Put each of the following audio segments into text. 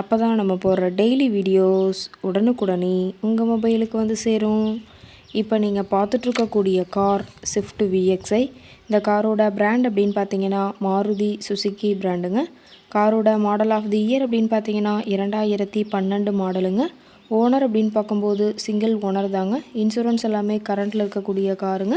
அப்போ தான் நம்ம போடுற டெய்லி வீடியோஸ் உடனுக்குடனே உங்கள் மொபைலுக்கு வந்து சேரும். இப்போ நீங்கள் பார்த்துட்ருக்கக்கூடிய கார் ஸ்விஃப்ட் விஎக்ஸ்ஐ இந்த காரோட பிராண்ட் அப்படின்னு பார்த்தீங்கன்னா மாருதி சுசுக்கி பிராண்டுங்க காரோட மாடல் ஆஃப் தி இயர் அப்படின்னு பார்த்தீங்கன்னா இரண்டாயிரத்தி பன்னெண்டு மாடலுங்க ஓனர் அப்படின்னு பார்க்கும்போது சிங்கிள் ஓனர் தாங்க. இன்சூரன்ஸ் எல்லாமே கரண்ட்டில் இருக்கக்கூடிய காருங்க.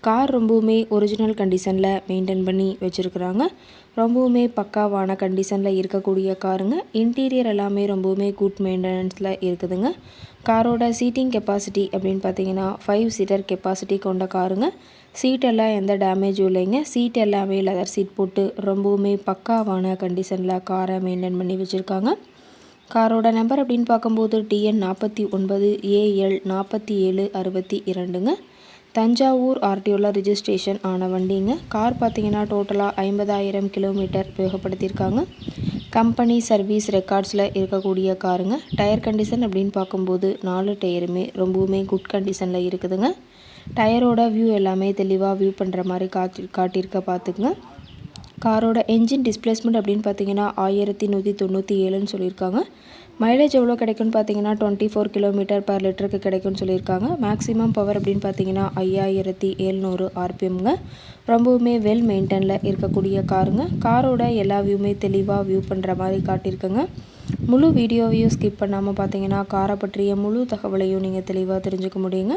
கார் ரொம்பவுமே ஒரிஜினல் கண்டிஷனில் மெயின்டைன் பண்ணி வச்சுருக்குறாங்க. ரொம்பவுமே பக்காவான கண்டிஷனில் இருக்கக்கூடிய காருங்க. இன்டீரியர் எல்லாமே ரொம்பவுமே குட் மெயின்டெனன்ஸில் இருக்குதுங்க. காரோட சீட்டிங் கெப்பாசிட்டி அப்படின்னு பார்த்தீங்கன்னா ஃபைவ் சீட்டர் கெப்பாசிட்டி கொண்ட காருங்க. சீட்டெல்லாம் எந்த டேமேஜும் இல்லைங்க. சீட் எல்லாமே லெதர் சீட் போட்டு ரொம்பவுமே பக்காவான கண்டிஷனில் காரை மெயின்டைன் பண்ணி வச்சுருக்காங்க. காரோட நம்பர் அப்படின்னு பார்க்கும்போது டிஎன் நாற்பத்தி ஒன்பது ஏஎல் நாற்பத்தி ஏழு அறுபத்தி இரண்டுங்க. தஞ்சாவூர் ஆர்டிஓவில் ரிஜிஸ்ட்ரேஷன் ஆன வண்டிங்க. கார் பார்த்தீங்கன்னா டோட்டலாக ஐம்பதாயிரம் கிலோமீட்டர் உபயோகப்படுத்தியிருக்காங்க. கம்பெனி சர்வீஸ் ரெக்கார்ட்ஸில் இருக்கக்கூடிய காருங்க. டயர் கண்டிஷன் அப்படின்னு பார்க்கும்போது நாலு டயருமே ரொம்பவுமே குட் கண்டிஷனில் இருக்குதுங்க. டயரோட வியூ எல்லாமே தெளிவாக வியூ பண்ணுற மாதிரி காட்டி காட்டியிருக்க பார்த்துக்குங்க. காரோட என்ஜின் டிஸ்பிளேஸ்மெண்ட் அப்படின்னு பார்த்தீங்கன்னா ஆயிரத்தி நூற்றி தொண்ணூற்றி ஏழுன்னு சொல்லியிருக்காங்க. மைலேஜ் எவ்வளோ கிடைக்கும்னு பார்த்தீங்கன்னா டுவெண்ட்டி ஃபோர் கிலோமீட்டர் பர் லிட்டருக்கு கிடைக்கும்னு சொல்லியிருக்காங்க. மேக்ஸிமம் பவர் அப்படின்னு பார்த்தீங்கன்னா ஐயாயிரத்தி எழுநூறு ஆர்பிஎம்ங்க ரொம்பவுமே வெல் மெயின்டெனில் இருக்கக்கூடிய காருங்க. காரோட எல்லா வியூமே தெளிவாக வியூ பண்ணுற மாதிரி காட்டியிருக்குங்க. முழு வீடியோவையும் ஸ்கிப் பண்ணாமல் பார்த்தீங்கன்னா காரை பற்றிய முழு தகவலையும் நீங்கள் தெளிவாக தெரிஞ்சுக்க முடியுங்க.